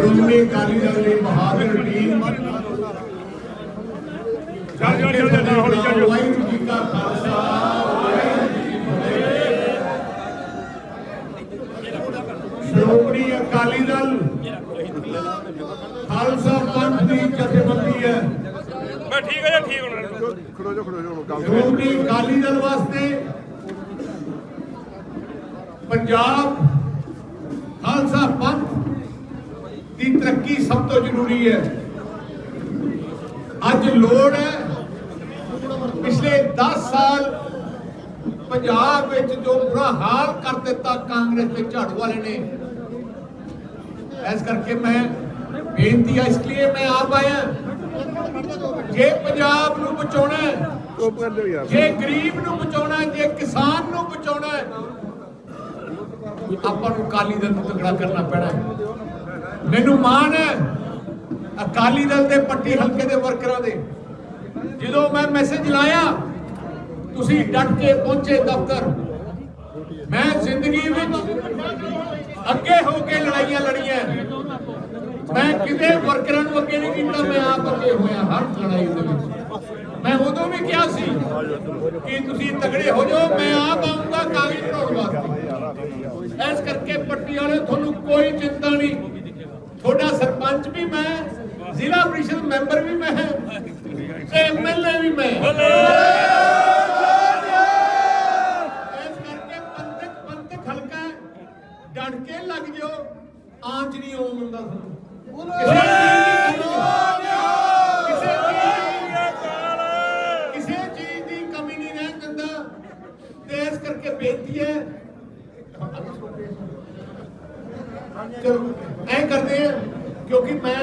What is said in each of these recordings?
ਸ਼੍ਰੋਮਣੀ ਅਕਾਲੀ ਦਲ ਦੀ ਬਹਾਦਰ ਟੀਮ ਚੱਲ ਚੱਲ ਚੱਲ ਹੌਲੀ ਚੱਲ। ਵਾਹਿਗੁਰੂ ਜੀ ਕਾ ਖਾਲਸਾ ਸ਼੍ਰੋਮਣੀ ਅਕਾਲੀ ਦਲ ਖਾਲਸਾ ਪੰਥ ਦੀ ਜਥੇਬੰਦੀ ਹੈ ਮੈਂ ਠੀਕ ਹੈ ਜੀ ਠੀਕ ਹੋਣਾ ਖੜੋ ਜੋ ਖੜੋ ਜੋ ਗੱਲ ਸ਼੍ਰੋਮਣੀ ਅਕਾਲੀ ਦਲ ਵਾਸਤੇ ਪੰਜਾਬ ਖਾਲਸਾ ਪੰਥ ਤਰੱਕੀ ਸਭ ਤੋਂ ਜ਼ਰੂਰੀ ਹੈ। ਅੱਜ ਲੋੜ ਹੈ ਪਿਛਲੇ 10 ਸਾਲ ਪੰਜਾਬ ਵਿੱਚ ਜੋ ਬੁਰਾ ਹਾਲ ਕਰ ਦਿੱਤਾ ਕਾਂਗਰਸ ਤੇ ਝਾੜੂ ਵਾਲੇ ਨੇ ਇਸ ਕਰਕੇ ਮੈਂ ਬੇਨਤੀ ਹੈ ਇਸ ਲਈ ਮੈਂ ਆਪ ਆਇਆ। ਜੇ ਪੰਜਾਬ ਨੂੰ ਬਚਾਉਣਾ ਹੈ ਜੇ ਗਰੀਬ ਨੂੰ ਬਚਾਉਣਾ ਹੈ, ਜੇ ਕਿਸਾਨ ਨੂੰ ਬਚਾਉਣਾ ਹੈ, ਆਪਾਂ ਨੂੰ ਅਕਾਲੀ ਦਲ ਨੂੰ ਤਗੜਾ ਕਰਨਾ ਪੈਣਾ ਹੈ। ਮੈਨੂੰ ਮਾਣ ਹੈ ਅਕਾਲੀ ਦਲ ਦੇ ਪੱਟੀ ਹਲਕੇ ਦੇ ਵਰਕਰਾਂ ਦੇ। ਜਦੋਂ ਮੈਂ ਮੈਸੇਜ ਲਾਇਆ, ਤੁਸੀਂ ਡਟ ਕੇ ਪਹੁੰਚੇ ਦਫ਼ਤਰ। ਮੈਂ ਜ਼ਿੰਦਗੀ ਵਿੱਚ ਅੱਗੇ ਹੋ ਕੇ ਲੜਾਈਆਂ ਲੜੀਆਂ ਮੈਂ ਕਿਤੇ ਵਰਕਰਾਂ ਨੂੰ ਅੱਗੇ ਨਹੀਂ ਕੀਤਾ, ਮੈਂ ਆਪ ਅੱਗੇ ਹੋਇਆ ਹਰ ਲੜਾਈ ਦੇ ਵਿੱਚ। ਮੈਂ ਉਦੋਂ ਵੀ ਕਿਹਾ ਸੀ ਕਿ ਤੁਸੀਂ ਤਗੜੇ ਹੋ ਜਾਓ, ਮੈਂ ਆਪ ਆਉਂਗਾ ਕਾਗਜ਼ ਬਣਾਉਣ ਵਾਸਤੇ। ਇਸ ਕਰਕੇ ਪੱਟੀ ਵਾਲੇ ਤੁਹਾਨੂੰ ਕੋਈ ਚਿੰਤਾ ਨਹੀਂ। ਸਰਪੰਚ ਵੀ ਮੈਂ ਜ਼ਿਲ੍ਹਾ ਪ੍ਰੀਸ਼ਦ ਮੈਂਬਰ ਵੀ ਮੈਂ ਤੇ ਐਮਐਲਏ ਵੀ ਮੈਂ। ਇਸ ਕਰਕੇ ਪੰਥਕ ਪੰਥਕ ਹਲਕਾ ਹੈ, ਡਟ ਕੇ ਲੱਗ ਜਾਓ ਆਂਚ ਨਹੀਂ ਆਉਣ ਦਿੰਦਾ ਤੁਹਾਨੂੰ। ਕਿਸੇ ਚੀਜ਼ ਦੀ- ਕਿਸੇ ਚੀਜ਼ ਦੀ ਕਮੀ ਨਹੀਂ ਰਹਿਣ ਦਿੰਦਾ। ਤੇ ਇਸ ਕਰਕੇ ਬੇਨਤੀ ਹੈ ਚਲੋ ਐ ਕਰਦੇ ਆ ਕਿਉਂਕਿ ਮੈਂ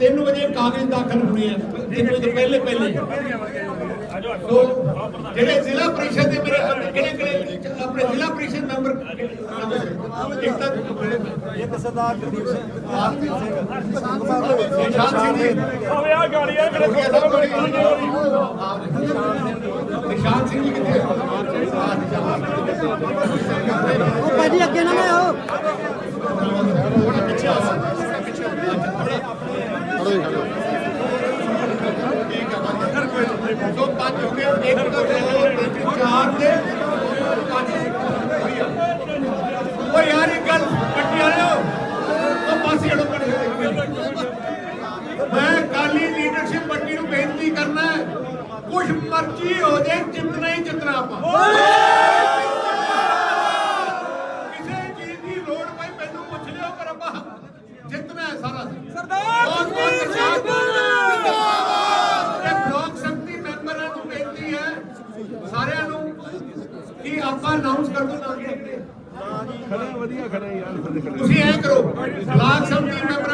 3 ਵਜੇ ਕਾਗਜ਼ ਦਾਖਲ ਹੋਣੇ ਆ। 3 ਵਜੇ ਤੋਂ ਪਹਿਲੇ ਪਹਿਲੇ। ਸੋ ਜਿਹੜੇ ਜ਼ਿਲ੍ਹਾ ਪਰਿਸ਼ਦ ਦੇ ਮੇਰੇ ਕਿਹੜੇ ਕਿਹੜੇ ਆਪਣੇ ਜ਼ਿਲ੍ਹਾ ਪਰਿਸ਼ਦ ਮੈਂਬਰ ਇੱਕ ਤਾਂ ਇੱਕ ਸਰਦਾਰ ਗੁਰਦੀਪ ਸਿੰਘ। ਨਿਸ਼ਾਨ ਸਿੰਘ ਜੀ। ਆਵੇ ਆ ਗਾੜੀ ਆ ਮੇਰੇ ਨਿਸ਼ਾਨ ਸਿੰਘ ਜੀ ਕਿੱਥੇ ਉਹ ਭਾਜੀ ਅੱਗੇ ਨਾ ਆਓ ਥੋੜਾ ਪਿੱਛੇ ਆ। ਪਿੱਛੇ ਸੋ ਪੰਜ ਹੋ ਗਏ ਇੱਕ ਦੋ ਤਿੰਨ ਚਾਰ ਦੇ। ਪੰਜ ਓ ਯਾਰ ਇਹ ਗੱਲ ਪੱਟੀ ਵਾਲਿਓ। ਉਹ ਪਾਸੇ ਹਟੋ ਪੜੇ ਮੈਂ ਕਾਲੀ ਲੀਡਰਸ਼ਿਪ ਪੱਟੀ ਨੂੰ ਬੇਨਤੀ ਕਰਨਾ ਕੁਝ ਮਰਜ਼ੀ ਹੋ ਜਾਏ ਜਿੱਤਣਾ ਹੀ ਜਿੱਤਣਾ ਆਪਾਂ। ਜਿੱਤਣਾ ਹੈ ਸਾਰਾ ਸਰਦਾਰ ਇਹ ਬਲਾਕ ਸੰਮਤੀ ਮੈਂਬਰਾਂ ਨੂੰ ਬੇਨਤੀ ਹੈ। ਸਾਰਿਆਂ ਨੂੰ ਕਿ ਆਪਾਂ ਅਨਾਉਂਸ ਕਰ ਦੋ ਨਾ ਖੜੇ ਵਧੀਆ ਖੜੇ ਯਾਰ ਖੜੇ ਖੜੇ ਤੁਸੀਂ ਐ ਕਰੋ ਬਲਾਕ ਸੰਮਤੀ ਮੈਂਬਰਾਂ